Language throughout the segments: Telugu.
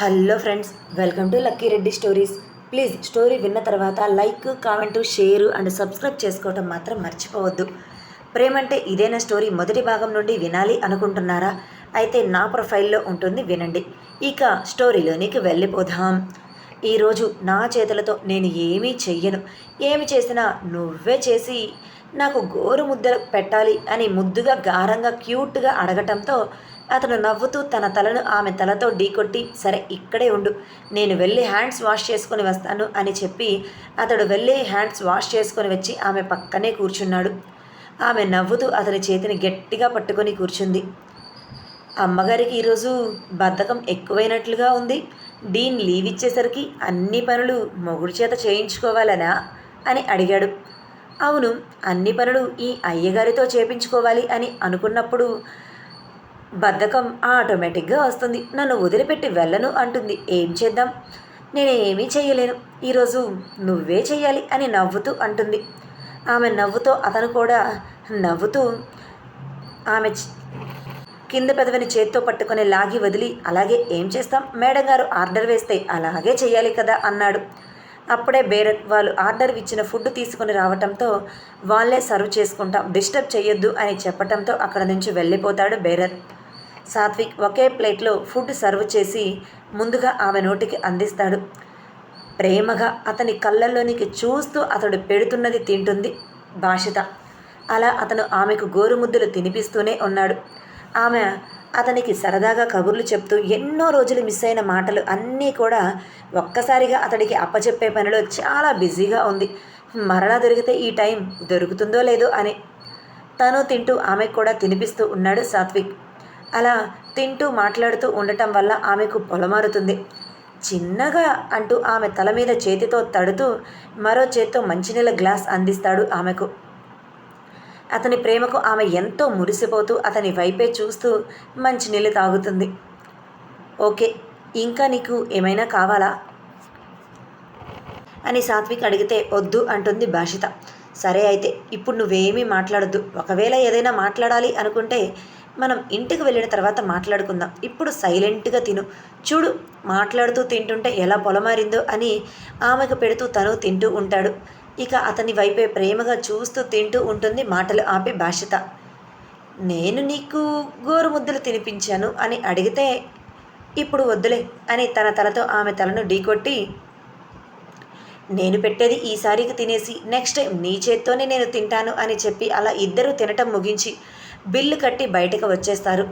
Hello friends welcome to Lucky Reddy stories. Please story విన్న తర్వాత like comment share and subscribe చేసుకోవటం మాత్రం మర్చిపోవద్దు. ప్రేమంటే ఇదేనా స్టోరీ మొదటి భాగం నుండి వినాలి అనుకుంటున్నారా? అయితే నా ప్రొఫైల్లో ఉంటుంది వినండి. ఇక స్టోరీలోనికి వెళ్ళిపోదాం. ఈరోజు నా చేతులతో నేను ఏమీ చెయ్యను. ఏమి చేసినా నువ్వే చేసి నాకు గోరు ముద్ద పెట్టాలి అని ముద్దుగా గారంగా క్యూట్గా అడగటంతో అతను నవ్వుతూ తన తలను ఆమె తలతో ఢీకొట్టి సరే ఇక్కడే ఉండు. నేను వెళ్ళి హ్యాండ్స్ వాష్ చేసుకొని వస్తాను అని చెప్పి అతడు వెళ్ళి హ్యాండ్స్ వాష్ చేసుకొని వచ్చి ఆమె పక్కనే కూర్చున్నాడు. ఆమె నవ్వుతూ అతని చేతిని గట్టిగా పట్టుకొని కూర్చుంది. అమ్మగారికి ఈరోజు బద్ధకం ఎక్కువైనట్లుగా ఉంది. డీన్ లీవ్ ఇచ్చేసరికి అన్ని పనులు మొగుడు చేత చేయించుకోవాలనా? అని అడిగాడు. అవును అన్ని పనులు ఈ అయ్యగారితో చేపించుకోవాలి అని అనుకున్నప్పుడు బద్ధకం ఆటోమేటిక్గా వస్తుంది. నన్ను వదిలిపెట్టి వెళ్ళను అంటుంది. ఏం చేద్దాం? నేను ఏమీ చేయలేను ఈరోజు నువ్వే చేయాలి అని నవ్వుతూ అంటుంది. ఆమె నవ్వుతో అతను కూడా నవ్వుతూ ఆమె కింద పెదవిని చేత్తో పట్టుకొని లాగి వదిలి అలాగే ఏం చేస్తాం? మేడం గారు ఆర్డర్ వేస్తే అలాగే చేయాలి కదా అన్నాడు. అప్పుడే బేరత్ వాళ్ళు ఆర్డర్ ఇచ్చిన ఫుడ్ తీసుకొని రావటంతో వాళ్ళే సర్వ్ చేసుకుంటాం డిస్టర్బ్ చేయొద్దు అని చెప్పటంతో అక్కడ నుంచి వెళ్ళిపోతాడు బేరత్ సాత్విక్ ఒకే ప్లేట్లో ఫుడ్ సర్వ్ చేసి ముందుగా ఆమె నోటికి అందిస్తాడు. ప్రేమగా అతని కళ్ళల్లోనికి చూస్తూ అతడు పెడుతున్నది తింటుంది భాషిత. అలా అతను ఆమెకు గోరుముద్దలు తినిపిస్తూనే ఉన్నాడు. ఆమె అతనికి సరదాగా కబుర్లు చెప్తూ ఎన్నో రోజులు మిస్ అయిన మాటలు అన్నీ కూడా ఒక్కసారిగా అతడికి అప్పచెప్పే పనిలో చాలా బిజీగా ఉంది. మరలా దొరికితే ఈ టైం దొరుకుతుందో లేదో అని. తను తింటూ ఆమెకు కూడా తినిపిస్తూ ఉన్నాడు సాత్విక్. అలా తింటూ మాట్లాడుతూ ఉండటం వల్ల ఆమెకు పొలమారుతుంది. చిన్నగా అంటూ ఆమె తల మీద చేతితో తడుతూ మరో చేత్తో మంచినీళ్ళ గ్లాస్ అందిస్తాడు ఆమెకు. అతని ప్రేమకు ఆమె ఎంతో మురిసిపోతూ అతని వైపే చూస్తూ మంచినీళ్ళు తాగుతుంది. ఓకే ఇంకా నీకు ఏమైనా కావాలా? అని సాత్విక్ అడిగితే వద్దు అంటుంది భాషిత. సరే అయితే ఇప్పుడు నువ్వేమీ మాట్లాడద్దు. ఒకవేళ ఏదైనా మాట్లాడాలి అనుకుంటే మనం ఇంటికి వెళ్ళిన తర్వాత మాట్లాడుకుందాం. ఇప్పుడు సైలెంట్గా తిను. చూడు మాట్లాడుతూ తింటుంటే ఎలా పొలమారిందో అని ఆమెకు పెడుతూ తను తింటూ ఉంటాడు. ఇక అతని వైపే ప్రేమగా చూస్తూ తింటూ ఉంటుంది మాటలు ఆపి భాషిత నేను నీకు గోరు ముద్దలు తినిపించాను అని అడిగితే ఇప్పుడు వద్దులే అని తన తలతో ఆమె తలను ఢీకొట్టి నేను పెట్టేది ఈసారికి తినేసి నెక్స్ట్ టైం నీ చేత్తోనే నేను తింటాను అని చెప్పి అలా ఇద్దరూ తినటం ముగించి బిల్లు కట్టి బయటకు వచ్చేస్తారు.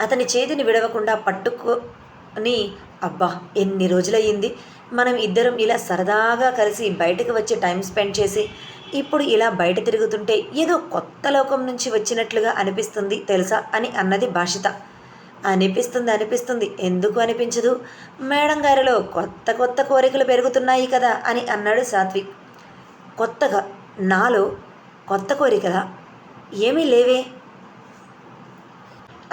అతని చేతిని విడవకుండా పట్టుకొని అబ్బా ఎన్ని రోజులయ్యింది? మనం ఇద్దరం ఇలా సరదాగా కలిసి బయటకు వచ్చి టైం స్పెండ్ చేసి ఇప్పుడు ఇలా బయట తిరుగుతుంటే ఏదో కొత్త లోకం నుంచి వచ్చినట్లుగా అనిపిస్తుంది తెలుసా అని అన్నది భాషిత. అనిపిస్తుంది అనిపిస్తుంది. ఎందుకు అనిపించదు? మేడం గారిలో కొత్త కొత్త కోరికలు పెరుగుతున్నాయి కదా అని అన్నాడు సాత్విక్. కొత్తగా? నాలో కొత్త కోరికలా? ఏమీ లేవే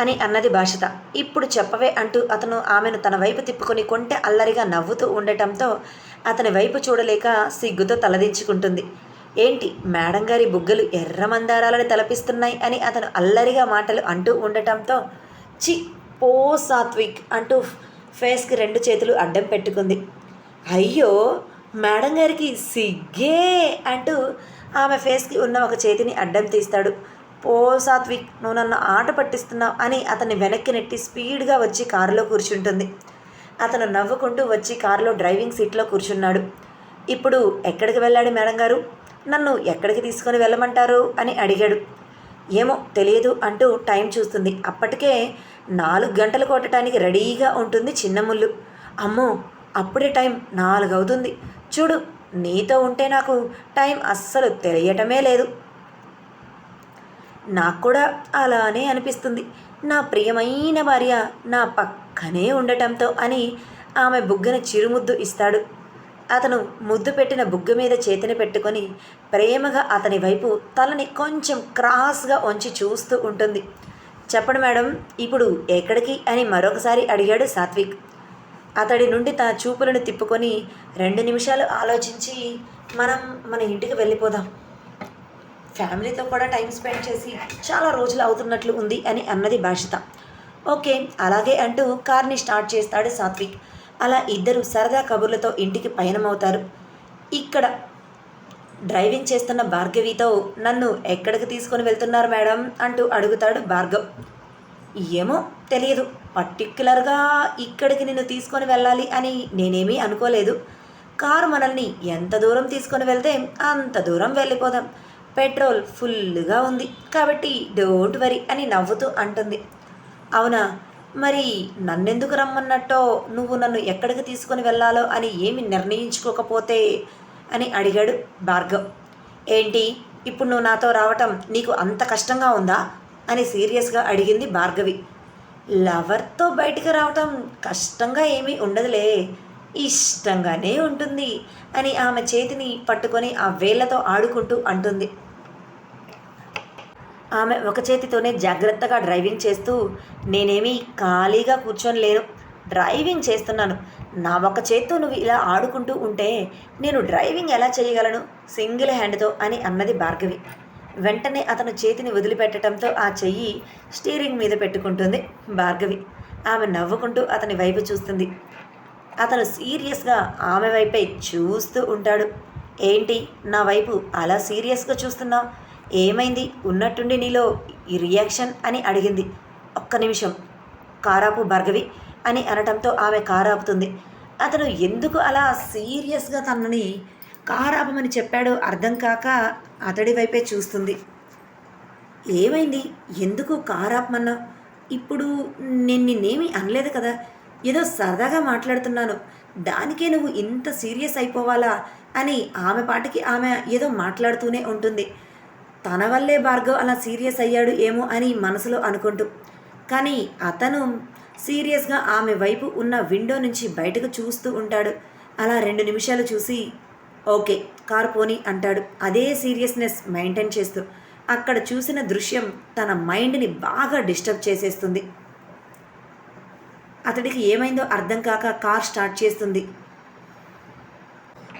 అని అన్నది భాషిత. ఇప్పుడు చెప్పవే అంటూ అతను ఆమెను తన వైపు తిప్పుకొని కొంటె అల్లరిగా నవ్వుతూ ఉండటంతో అతని వైపు చూడలేక సిగ్గుతో తలదించుకుంటుంది. ఏంటి మేడం గారి బుగ్గలు ఎర్ర మందారాలని తలపిస్తున్నాయి అని అతను అల్లరిగా మాటలు అంటూ ఉండటంతో చి పో సాత్విక్ అంటూ ఫేస్కి రెండు చేతులు అడ్డం పెట్టుకుంది. అయ్యో మేడం గారికి సిగ్గే అంటూ ఆమె ఫేస్కి ఉన్న ఒక చేతిని అడ్డం తీస్తాడు. ఓ సాత్విక్ నువ్వు నన్ను ఆట పట్టిస్తున్నావు అని అతన్ని వెనక్కి నెట్టి స్పీడ్గా వచ్చి కారులో కూర్చుంటుంది. అతను నవ్వుకుంటూ వచ్చి కారులో డ్రైవింగ్ సీట్లో కూర్చున్నాడు. ఇప్పుడు ఎక్కడికి వెళ్ళాడు మేడం గారు? నన్ను ఎక్కడికి తీసుకొని వెళ్ళమంటారు? అని అడిగాడు. ఏమో తెలియదు అంటూ టైం చూస్తుంది. అప్పటికే నాలుగు గంటలు కొట్టడానికి రెడీగా ఉంటుంది చిన్నముళ్ళు అమ్మో అప్పుడే టైం నాలుగు అవుతుంది చూడు నీతో ఉంటే నాకు టైం అస్సలు తెలియటమే లేదు. నాకు కూడా అలానే అనిపిస్తుంది. నా ప్రియమైన భార్య నా పక్కనే ఉండటంతో అని ఆమె బుగ్గన చిరుముద్దు ఇస్తాడు. అతను ముద్దు పెట్టిన బుగ్గ మీద చేతిని పెట్టుకొని ప్రేమగా అతని వైపు తలని కొంచెం క్రాస్గా వంచి చూస్తూ ఉంటుంది. చెప్పండి మేడం ఇప్పుడు ఎక్కడికి అని మరొకసారి అడిగాడు సాత్విక్. అతడి నుండి తన చూపులను తిప్పుకొని రెండు నిమిషాలు ఆలోచించి మనం మన ఇంటికి వెళ్ళిపోదాం. ఫ్యామిలీతో కూడా టైం స్పెండ్ చేసి చాలా రోజులు అవుతున్నట్లు ఉంది అని అన్నది భాషిత. ఓకే అలాగే అంటూ కార్ని స్టార్ట్ చేస్తాడు సాత్విక్. అలా ఇద్దరు సరదా కబుర్లతో ఇంటికి పయనమవుతారు. ఇక్కడ డ్రైవింగ్ చేస్తున్న భార్గవితో నన్ను ఎక్కడికి తీసుకొని వెళ్తున్నారు మేడం? అంటూ అడుగుతాడు భార్గవ్. ఏమో తెలియదు. పర్టిక్యులర్గా ఇక్కడికి నిన్ను తీసుకొని వెళ్ళాలి అని నేనేమీ అనుకోలేదు. కారు మనల్ని ఎంత దూరం తీసుకొని వెళ్తే అంత దూరం వెళ్ళిపోదాం. పెట్రోల్ ఫుల్గా ఉంది. కాబట్టి డోంట్ వరీ అని నవ్వుతూ అంటుంది. అవునా? మరి నన్నెందుకు రమ్మన్నట్టో నువ్వు నన్ను ఎక్కడికి తీసుకొని వెళ్ళాలో అని ఏమి నిర్ణయించుకోకపోతే అని అడిగాడు భార్గవ్. ఏంటి? ఇప్పుడు నువ్వు నాతో రావటం నీకు అంత కష్టంగా ఉందా? అని సీరియస్గా అడిగింది భార్గవి. లవర్తో బయటికి రావటం కష్టంగా ఏమీ ఉండదులే. ఇష్టంగానే ఉంటుంది అని ఆమె చేతిని పట్టుకొని ఆ వేళ్ళతో ఆడుకుంటూ అంటుంది. ఆమె ఒక చేతితోనే జాగ్రత్తగా డ్రైవింగ్ చేస్తూ నేనేమీ ఖాళీగా కూర్చొని లేను. డ్రైవింగ్ చేస్తున్నాను. నా ఒక చేత్తో నువ్వు ఇలా ఆడుకుంటూ ఉంటే నేను డ్రైవింగ్ ఎలా చేయగలను? సింగిల్ హ్యాండ్తో అని అన్నది భార్గవి. వెంటనే అతను చేతిని వదిలిపెట్టడంతో ఆ చెయ్యి స్టీరింగ్ మీద పెట్టుకుంటుంది భార్గవి. ఆమె నవ్వుకుంటూ అతని వైపు చూస్తుంది. అతను సీరియస్గా ఆమె వైపే చూస్తూ ఉంటాడు. ఏంటి నా వైపు అలా సీరియస్గా చూస్తున్నావు ఏమైంది? ఉన్నట్టుండి నీలో ఈ రియాక్షన్ అని అడిగింది. ఒక్క నిమిషం. కారాపు భార్గవి అని అనటంతో ఆమె కారాపుతుంది. అతను ఎందుకు అలా సీరియస్గా తనని కారాపమని చెప్పాడో అర్థం కాక అతడి వైపే చూస్తుంది. ఏమైంది? ఎందుకు కారాపమన్నా ఇప్పుడు నేను నిన్నేమీ అనలేదు కదా. ఏదో సరదాగా మాట్లాడుతున్నాను. దానికే నువ్వు ఇంత సీరియస్ అయిపోవాలా? అని ఆమె పాటికి ఆమె ఏదో మాట్లాడుతూనే ఉంటుంది. తన వల్లే భార్గవ్ అలా సీరియస్ అయ్యాడు ఏమో అని మనసులో అనుకుంటూ. కానీ అతను సీరియస్గా ఆమె వైపు ఉన్న విండో నుంచి బయటకు చూస్తూ ఉంటాడు. అలా రెండు నిమిషాలు చూసి ఓకే కార్ పోనీ అంటాడు. అదే సీరియస్నెస్ మెయింటైన్ చేస్తూ. అక్కడ చూసిన దృశ్యం తన మైండ్ని బాగా డిస్టర్బ్ చేసేస్తుంది. అతడికి ఏమైందో అర్థం కాక కార్ స్టార్ట్ చేస్తుంది.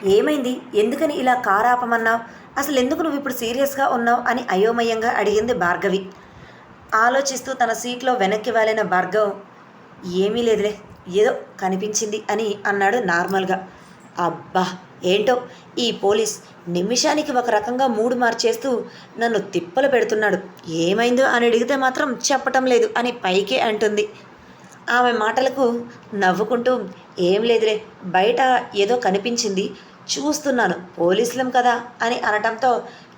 ఏమైంది? ఎందుకని ఇలా కార్ ఆపమన్నావు? అసలు ఎందుకు నువ్వు ఇప్పుడు సీరియస్గా ఉన్నావు? అని అయోమయంగా అడిగింది భార్గవి. ఆలోచిస్తూ తన సీట్లో వెనక్కి వాలిన భార్గవ్ ఏమీ లేదులే ఏదో కనిపించింది అని అన్నాడు నార్మల్గా. అబ్బా! ఏంటో? ఈ పోలీస్ నిమిషానికి ఒక రకంగా మూడు మార్చేస్తూ నన్ను తిప్పలు పెడుతున్నాడు. ఏమైందో అని అడిగితే మాత్రం చెప్పటం లేదు అని పైకే అంటుంది. ఆమె మాటలకు నవ్వుకుంటూ ఏం లేదులే బయట ఏదో కనిపించింది చూస్తున్నాను పోలీసులం కదా అని అనటంతో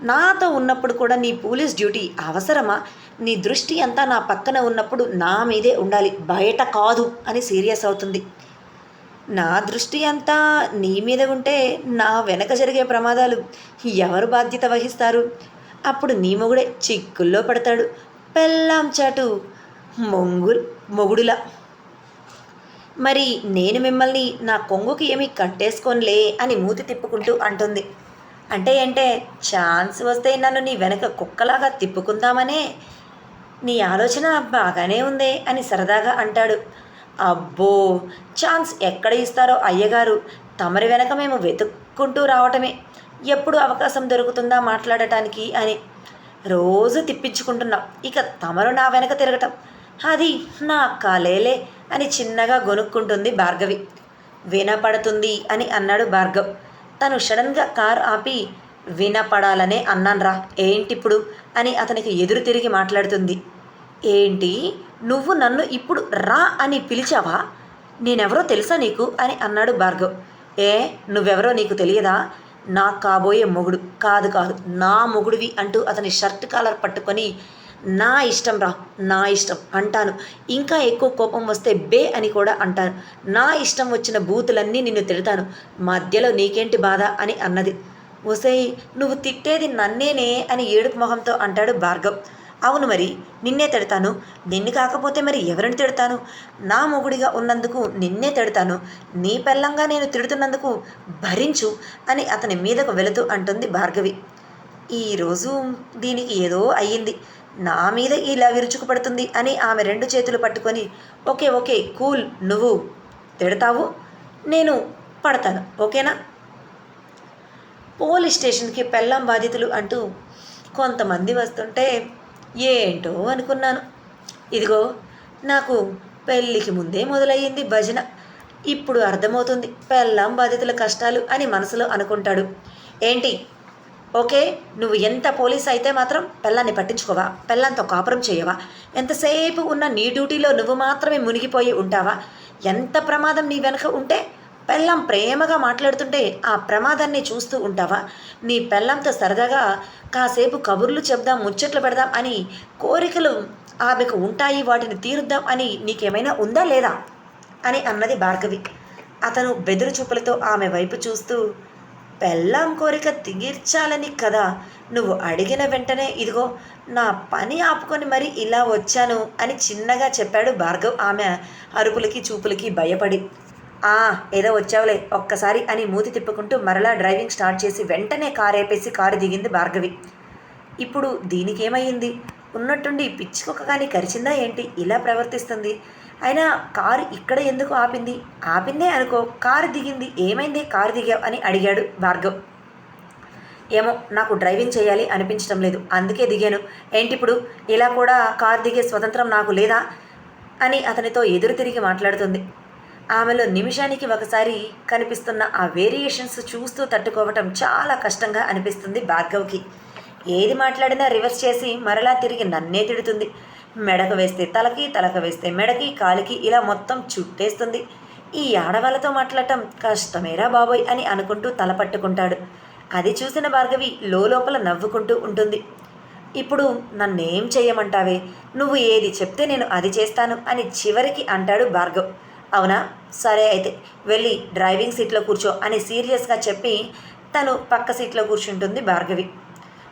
నాతో ఉన్నప్పుడు కూడా నీ పోలీస్ డ్యూటీ అవసరమా? నీ దృష్టి అంతా నా పక్కన ఉన్నప్పుడు నా మీదే ఉండాలి బయట కాదు అని సీరియస్ అవుతుంది. నా దృష్టి అంతా నీ మీద ఉంటే నా వెనక జరిగే ప్రమాదాలు ఎవరు బాధ్యత వహిస్తారు? అప్పుడు నీ మొగుడే చిక్కుల్లో పడతాడు. పెళ్ళాం చాటు మొంగు మొగుడులా. మరి నేను మిమ్మల్ని నా కొంగుకి ఏమీ కట్టేసుకోనిలే అని మూతి తిప్పుకుంటూ అంటుంది. అంటే ఏంటే ఛాన్స్ వస్తే నన్ను నీ వెనక కుక్కలాగా తిప్పుకుందామనే నీ ఆలోచన బాగానే ఉందే అని సరదాగా అంటాడు. అబ్బో ఛాన్స్ ఎక్కడ ఇస్తారో అయ్యగారు. తమరి వెనక మేము వెతుక్కుంటూ రావటమే. ఎప్పుడు అవకాశం దొరుకుతుందా మాట్లాడటానికి అని. రోజు తిప్పించుకుంటున్నాం. ఇక తమరు నా వెనక తిరగటం. అది నా కాలేలే అని చిన్నగా గొనుక్కుంటుంది భార్గవి. వినపడుతుంది అని అన్నాడు భార్గవ్. తను సడన్గా కారు ఆపి వినపడాలనే అన్నాన్రా ఏంటిప్పుడు అని అతనికి ఎదురు తిరిగి మాట్లాడుతుంది. ఏంటి? నువ్వు నన్ను ఇప్పుడు రా అని పిలిచావా? నేనెవరో తెలుసా నీకు? అని అన్నాడు భార్గవ్. ఏ నువ్వెవరో నీకు తెలియదా? నా కాబోయే మొగుడు. కాదు కాదు. నా మొగుడివి అంటూ అతని షర్ట్ కాలర్ పట్టుకొని నా ఇష్టం రా నా ఇష్టం అంటాను. ఇంకా ఎక్కువ కోపం వస్తే బే అని కూడా అంటాను. నా ఇష్టం వచ్చిన బూతులన్నీ నిన్ను తిడతాను. మధ్యలో నీకేంటి బాధ? అని అన్నది. ఒసేయ్ నువ్వు తిట్టేది నన్నేనే అని ఏడుపు మొహంతో అంటాడు భార్గవ్. అవును మరి నిన్నే తిడతాను. నిన్ను కాకపోతే మరి ఎవరిని తిడతాను? నా మొగుడిగా ఉన్నందుకు నిన్నే తిడతాను. నీ పెళ్ళంగా నేను తిడుతున్నందుకు భరించు అని అతని మీదకు వెళుతూ అంటుంది భార్గవి. ఈరోజు దీనికి ఏదో అయ్యింది. నా మీద ఇలా విరుచుకుపడుతుంది అని ఆమె రెండు చేతులు పట్టుకొని ఓకే ఓకే కూల్ నువ్వు తిడతావు? నేను పడతాను ఓకేనా? పోలీస్ స్టేషన్కి పెళ్ళాం బాధితులు అంటూ కొంతమంది వస్తుంటే ఏంటో అనుకున్నాను. ఇదిగో నాకు పెళ్ళికి ముందే మొదలయ్యింది భజన. ఇప్పుడు అర్థమవుతుంది పెళ్ళాం బాధితుల కష్టాలు అని మనసులో అనుకుంటాడు. ఏంటి? ఓకే నువ్వు ఎంత పోలీస్ అయితే మాత్రం పెళ్ళాన్ని పట్టించుకోవా? పెళ్ళంతో కాపురం చేయవా? ఎంతసేపు ఉన్న నీ డ్యూటీలో నువ్వు మాత్రమే మునిగిపోయి ఉంటావా? ఎంత ప్రమాదం నీ వెనక ఉంటే పెళ్ళం ప్రేమగా మాట్లాడుతుంటే ఆ ప్రమాదాన్ని చూస్తూ ఉంటావా? నీ పెళ్ళంతో సరదాగా కాసేపు కబుర్లు చెప్దాం ముచ్చట్లు పెడదాం అని కోరికలు ఆమెకు ఉంటాయి వాటిని తీరుద్దాం అని నీకేమైనా ఉందా లేదా? అని అన్నది భార్గవి. అతను బెదురు చూపులతో ఆమె వైపు చూస్తూ పెళ్ళాం కోరిక తీర్చాలని కదా నువ్వు అడిగిన వెంటనే ఇదిగో నా పని ఆపుకొని మరి ఇలా వచ్చాను అని చిన్నగా చెప్పాడు భార్గవ్ ఆమె అరుపులకి చూపులకి భయపడి. ఆ ఏదో వచ్చావులే ఒక్కసారి అని మూతి తిప్పుకుంటూ మరలా డ్రైవింగ్ స్టార్ట్ చేసి వెంటనే కారు వేపేసి కారు దిగింది భార్గవి. ఇప్పుడు దీనికేమయ్యింది? ఉన్నట్టుండి పిచ్చుకొక కానీ కరిచిందా ఏంటి? ఇలా ప్రవర్తిస్తుంది. అయినా కారు ఇక్కడ ఎందుకు ఆపింది? ఆపిందే అనుకో కారు దిగింది ఏమైంది? కారు దిగావు అని అడిగాడు భార్గవ్. ఏమో నాకు డ్రైవింగ్ చేయాలి అనిపించడం లేదు అందుకే దిగాను. ఏంటి ఇప్పుడు ఇలా కూడా కారు దిగే స్వతంత్రం నాకు లేదా? అని అతనితో ఎదురు తిరిగి మాట్లాడుతుంది. ఆమెలో నిమిషానికి ఒకసారి కనిపిస్తున్న ఆ వేరియేషన్స్ చూస్తూ తట్టుకోవటం చాలా కష్టంగా అనిపిస్తుంది భార్గవ్కి. ఏది మాట్లాడినా రివర్స్ చేసి మరలా తిరిగి నన్నే తిడుతుంది. మెడకు వేస్తే తలకి తలక వేస్తే మెడకి కాలికి ఇలా మొత్తం చుట్టేస్తుంది. ఈ ఆడవాళ్ళతో మాట్లాడటం కష్టమేరా బాబోయ్ అని అనుకుంటూ తల పట్టుకుంటాడు. అది చూసిన భార్గవి లోపల నవ్వుకుంటూ ఉంటుంది. ఇప్పుడు నన్నేం చేయమంటావే నువ్వు ఏది చెప్తే నేను అది చేస్తాను అని చివరికి అంటాడు భార్గవ్. అవునా? సరే అయితే వెళ్ళి డ్రైవింగ్ సీట్లో కూర్చో అని సీరియస్గా చెప్పి తను పక్క సీట్లో కూర్చుంటుంది భార్గవి.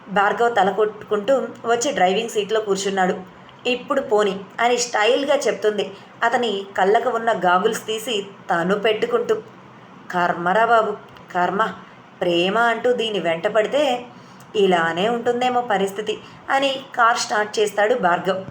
భార్గవ్ తల కొట్టుకుంటూ వచ్చి డ్రైవింగ్ సీట్లో కూర్చున్నాడు. ఇప్పుడు పోని అని స్టైల్గా చెప్తుంది. అతని కళ్ళకు ఉన్న గాగుల్స్ తీసి తను పెట్టుకుంటూ. కర్మరా బాబు కర్మ ప్రేమ అంటూ దీని వెంట పడితే ఇలానే ఉంటుందేమో పరిస్థితి అని కార్ స్టార్ట్ చేస్తాడు భార్గవ్.